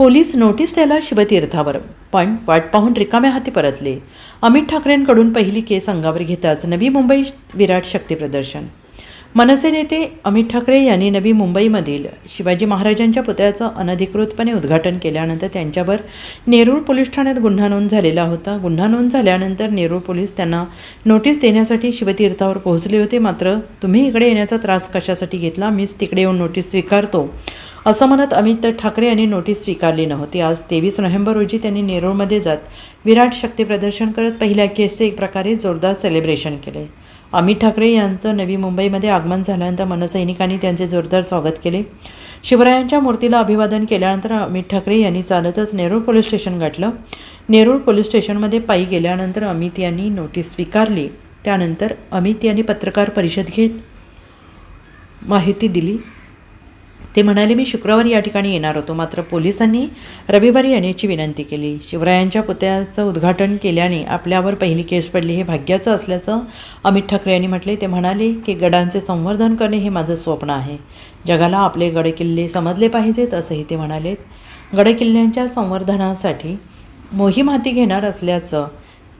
Police notice द्यायला शिवतीर्थावर. पण वाट पाहून रिकाम्या हाती परतले. अमित ठाकरेंकडून पहिली केस अंगावर घेताच नवी मुंबई विराट शक्ती प्रदर्शन. मनसे नेते अमित ठाकरे यांनी नवी मुंबईमधील शिवाजी महाराजांच्या पुतळ्याचं अनधिकृतपणे उद्घाटन केल्यानंतर त्यांच्यावर नेरूळ पोलीस ठाण्यात गुन्हा नोंद झालेला होता. गुन्हा नोंद झाल्यानंतर नेरूळ पोलीस त्यांना नोटीस देण्यासाठी शिवतीर्थावर पोहोचले होते. मात्र तुम्ही इकडे येण्याचा त्रास कशासाठी घेतला? मीच तिकडे येऊन नोटीस स्वीकारतो. असं म्हणत अमित ठाकरे यांनी नोटीस स्वीकारली नव्हती. आज तेवीस नोव्हेंबर रोजी त्यांनी नेरूळमध्ये जात विराट शक्ती प्रदर्शन करत पहिल्या केसचे एक प्रकारे जोरदार सेलिब्रेशन केले. अमित ठाकरे यांचं नवी मुंबईमध्ये आगमन झाल्यानंतर मनसैनिकांनी त्यांचे जोरदार स्वागत केले. शिवरायांच्या मूर्तीला अभिवादन केल्यानंतर अमित ठाकरे यांनी चालतच नेरूळ पोलीस स्टेशन गाठलं. नेरूळ पोलीस स्टेशनमध्ये पायी गेल्यानंतर अमित यांनी नोटीस स्वीकारली. त्यानंतर अमित यांनी पत्रकार परिषद घेत माहिती दिली. ते म्हणाले मी शुक्रवारी या ठिकाणी येणार होतो. मात्र पोलिसांनी रविवारी येण्याची विनंती केली. शिवरायांच्या पुतळ्याचं उद्घाटन केल्याने आपल्यावर पहिली केस पडली. हे भाग्याचं असल्याचं अमित ठाकरे यांनी म्हटले. ते म्हणाले की गडांचे संवर्धन करणे हे माझं स्वप्न आहे. जगाला आपले गडकिल्ले समजले पाहिजेत असंही ते म्हणालेत गडकिल्ल्यांच्या संवर्धनासाठी मोहीम हाती घेणार असल्याचं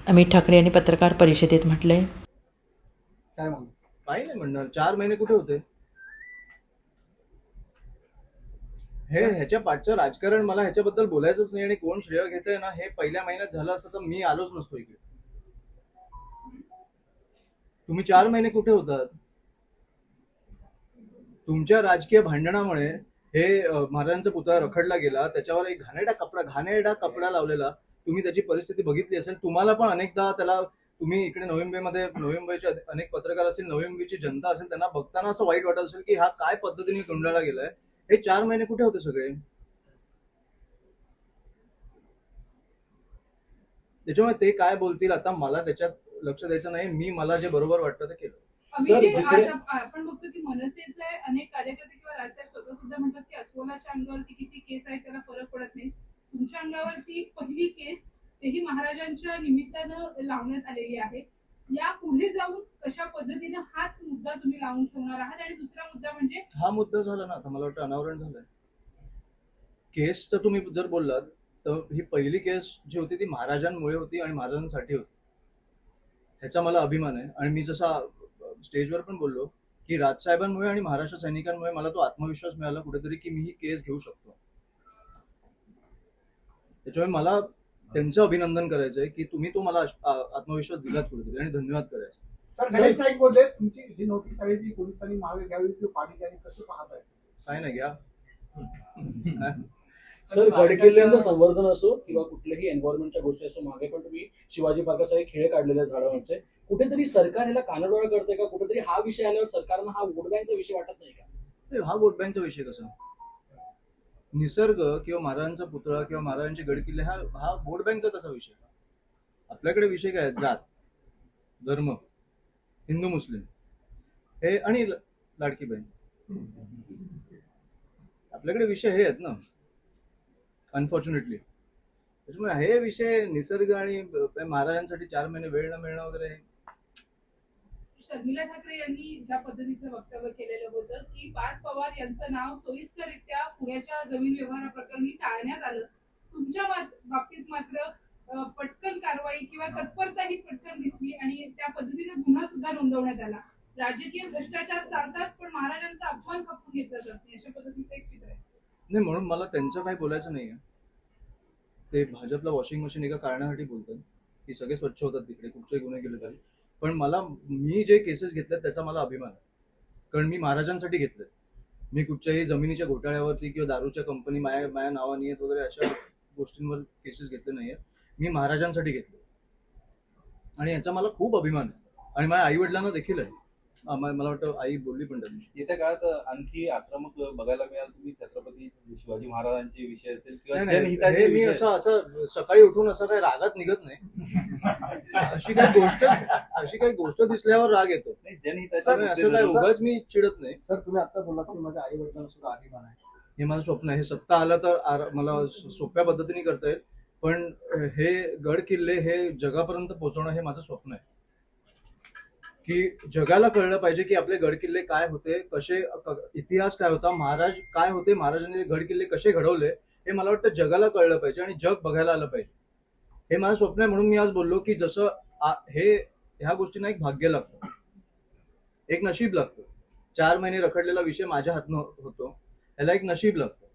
अमित ठाकरे यांनी पत्रकार परिषदेत म्हटलंय. काय म्हणू? काही नाही म्हणणार. चार महिने कुठे होते? हे ह्याच्या पाठचं राजकारण मला ह्याच्याबद्दल बोलायचंच नाही आणि कोण श्रेय घेतंय ना हे पहिल्या महिन्यात झालं असतं तर मी आलोच नसतो इकडे. तुम्ही चार महिने कुठे होतात? तुमच्या राजकीय भांडणामुळे हे महाराजांचा पुतळा रखडला गेला त्याच्यावर एक घाणेडा कपडा घाणेरडा कपडा लावलेला. तुम्ही त्याची परिस्थिती बघितली असेल तुम्हाला पण अनेकदा त्याला तुम्ही इकडे नोव्हेंबरमध्ये नोव्हेंबरचे अनेक पत्रकार असतील नोव्हेंबरची जनता असेल त्यांना बघताना असं वाईट वाटत असेल की हा काय पद्धतीने गुंडाळला गेलाय. हे चार महिने कुठे होते सगळे? त्याच्यामुळे ते काय बोलतील आता मला त्याच्यात लक्ष द्यायचं नाही. मी मला जे बरोबर वाटतं ते केलं. आम्ही जे जिकडे- आपण बघतो की मनसेचे अनेक कार्यकर्ते किंवा राजसाहेब स्वतः सुद्धा म्हणतात की अस्वलाच्या अंगावरती किती केस आहेत त्याला फरक पडत नाही. तुमच्या अंगावरती पहिली केस तेही महाराजांच्या निमित्तानं लावण्यात आलेली आहे. या पुढे जाऊन कशा पद्धतीने हाच मुद्दा तुम्ही लावून ठेवणार आहात? आणि दुसरा मुद्दा म्हणजे? हा मुद्दा झाला ना आता मला वाटतं अनावरण झालंय. केसचं तुम्ही जर बोललात तर ही पहिली केस जी होती ती महाराजांमुळे होती आणि महाराजांसाठी होती. ह्याचा मला अभिमान आहे. आणि मी जसा स्टेजवर पण बोललो की राजसाहेबांमुळे आणि महाराष्ट्र सैनिकांमुळे मला तो आत्मविश्वास मिळाला कुठेतरी की मी ही केस घेऊ शकतो. त्याच्यामुळे मला त्यांचं अभिनंदन करायचंय की तुम्ही तो मला आत्मविश्वास दिलात कुठेतरी आणि धन्यवाद करायचं सर गणेश नाईक बोलले तुमची जी नोटीस आली ती पोलिसांनी मागे घ्यावी किंवा पाणी घ्यावी कसं पाहत आहे? काय नाही घ्या. सर गडकिल्ल्यांचं संवर्धन असो किंवा कुठल्याही एन्व्हायरमेंटच्या गोष्टी असो मागे पण तुम्ही शिवाजी पार्कासारखे खेळ काढलेले आहेत झाडावरचे. कुठेतरी सरकार ह्याला कानडोळा करते का? कुठेतरी हा विषय आल्यावर सरकारनं हा वोट बँकचा विषय वाटत नाही का? हा वोट बँकचा विषय कसा? निसर्ग किंवा महाराजांचा पुतळा किंवा महाराजांचे गडकिल्ले हा हा वोट बँकचा तसा विषय आपल्याकडे विषय काय आहेत? जात धर्म हिंदू मुस्लिम. हे आणि लाडकी बहीण. आपल्याकडे विषय हे आहेत ना अनफॉर्च्युनेटली त्याच्यामुळे हे विषय निसर्ग आणि महाराजांसाठी चार महिने वेळ न मिळणं वगैरे शर्मिला ठाकरे यांनी ज्या पद्धतीचं वक्तव्य केलेलं होतं की पार्थ पवार यांचं नाव सोयीस्कररित्या पुण्याच्या जमीन व्यवहाराप्रकरणी टाळण्यात आलं तुमच्या बाबतीत मात्र पटकन कारवाई किंवा तत्परता ही पटकन दिसली आणि त्या पद्धतीने गुन्हा सुद्धा नोंदवण्यात आला. राजकीय भ्रष्टाचार चालतात पण महाराजांचा अपमान खपून घेतला जात नाही अशा पद्धतीचं एक चित्र आहे. नाही म्हणून मला त्यांचं काही बोलायचं नाहीये. ते भाजपला वॉशिंग मशीन एका कारणासाठी बोलतात. की सगळे स्वच्छ होतात तिकडे कुठचे गुन्हे केले तरी. पण मला मी जे केसेस घेतल्यात त्याचा मला अभिमान आहे. कारण मी महाराजांसाठी घेतले मी कुठच्याही जमिनीच्या घोटाळ्यावरती किंवा दारूच्या कंपनी माया माया नावानी आहेत वगैरे अशा गोष्टींवर केसेस घेतले नाहीये मी महाराजांसाठी घेतले आणि याचा मला खूप अभिमान आहे. आणि माझ्या आई वडिलांना देखील आहे. मला वाटतं आई बोलली पण त्या दिवशी येत्या काळात आणखी आक्रमक बघायला मिळाल तुम्ही छत्रपती शिवाजी महाराजांचे विषय असेल किंवा जनहिताचे हे मी असं असं सकाळी उठून असं काही रागात निघत नाही. अशी काही गोष्ट अशी काही गोष्ट दिसल्यावर राग येतो. जनहिताचे असं धरून- उगाच मी चिडत नाही. सर तुम्ही आता बोललात की माझ्या आई वडिलांना सुद्धा अभिमान आहे. हे माझं स्वप्न आहे. हे सत्ता आलं तर मला सोप्या पद्धतीने करता येईल. पण हे गड किल्ले हे जगापर्यंत पोहोचवणं हे माझं स्वप्न आहे. की जगाला कळलं पाहिजे की आपले गड किल्ले काय होते कसे इतिहास काय होता महाराज काय होते महाराजांनी गड किल्ले कसे घडवले हे मला वाटतं जगाला कळलं पाहिजे आणि जग बघायला आलं पाहिजे. हे माझं स्वप्न आहे म्हणून मी आज बोललो की जसं हे ह्या गोष्टींना एक भाग्य लागतं. एक नशीब लागतं. चार महिने रखडलेला विषय माझ्या हातनं होतो. ह्याला एक नशीब लागतं.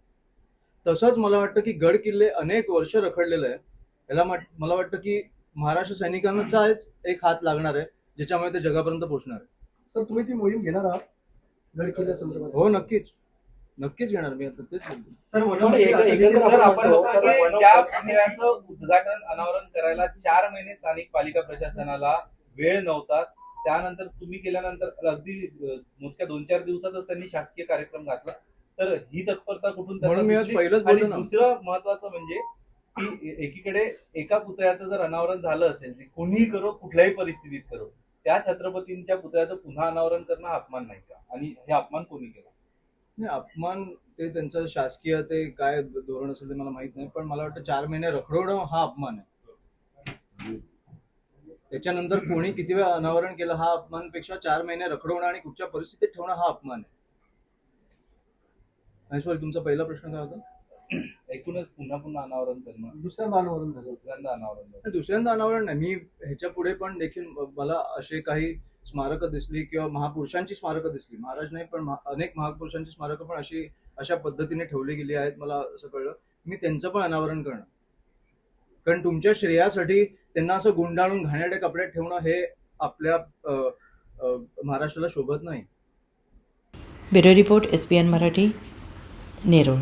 तसंच मला वाटतं की गड किल्ले अनेक वर्ष रखडलेलं आहे. ह्याला मला वाटतं की महाराष्ट्र सैनिकांचाच एक हात लागणार आहे. ज्याच्यामुळे ते जगापर्यंत पोहोचणार. आहे सर तुम्ही ती मोहीम घेणार आहात? गड हो नक्कीच. नक्कीच घेणार मी आता तेच बोलतो सर पण एक- एकंदर सर आपण म्हणतो, असं की वन ऑफ- ज्या पुतळ्याचं उद्घाटन अनावरण करायला चार महिने स्थानिक पालिका प्रशासनाला वेळ नव्हता. त्यानंतर तुम्ही केल्यानंतर अगदी अ, मोजक्या दोन चार दिवसातच त्यांनी शासकीय कार्यक्रम घातला. तर ही तत्परता कुठून त्यांना म्हणून मी आज सुचली? पहिलंच आणि ना. दुसरं महत्वाचं म्हणजे की एकीकडे एका पुतळ्याचं जर अनावरण झालं असेल ते कोणीही करो कुठल्याही परिस्थितीत करो. त्या छत्रपतींच्या पुतळ्याचं पुन्हा अनावरण करणं अपमान नाही का? आणि हे अपमान कोणी केला? नाही अपमान ते त्यांचं शासकीय ते काय धोरण असेल ते मला माहीत नाही पण मला वाटतं चार महिने रखडवणं हा अपमान आहे. त्याच्यानंतर कोणी किती वेळा अनावरण केलं हा अपमानपेक्षा चार महिने रखडवणं आणि कुठच्या परिस्थितीत ठेवणं हा अपमान आहे? सॉरी तुमचा पहिला प्रश्न काय होता? एकूणच पुन्हा पुन्हा अनावरण करणं. दुसऱ्यांदा अनावरण झालं. दुसऱ्यांदा अनावरण. नाही, दुसऱ्यांदा अनावरण नाही. मी ह्याच्या पुढे पण देखील मला असे काही स्मारकं दिसली किंवा महापुरुषांची स्मारकं दिसली. महाराज नाही पण अनेक महापुरुषांची स्मारकं पण अशी अशा पद्धतीने ठेवली गेली आहेत मला असं कळलं. मी त्यांचं पण अनावरण करणं. कारण तुमच्या श्रेयासाठी त्यांना असं गुंडाळून घाणेरडे कपड्यात ठेवणं हे आपल्या महाराष्ट्राला शोभत नाही. Bureau report S P N Marathi Nerul.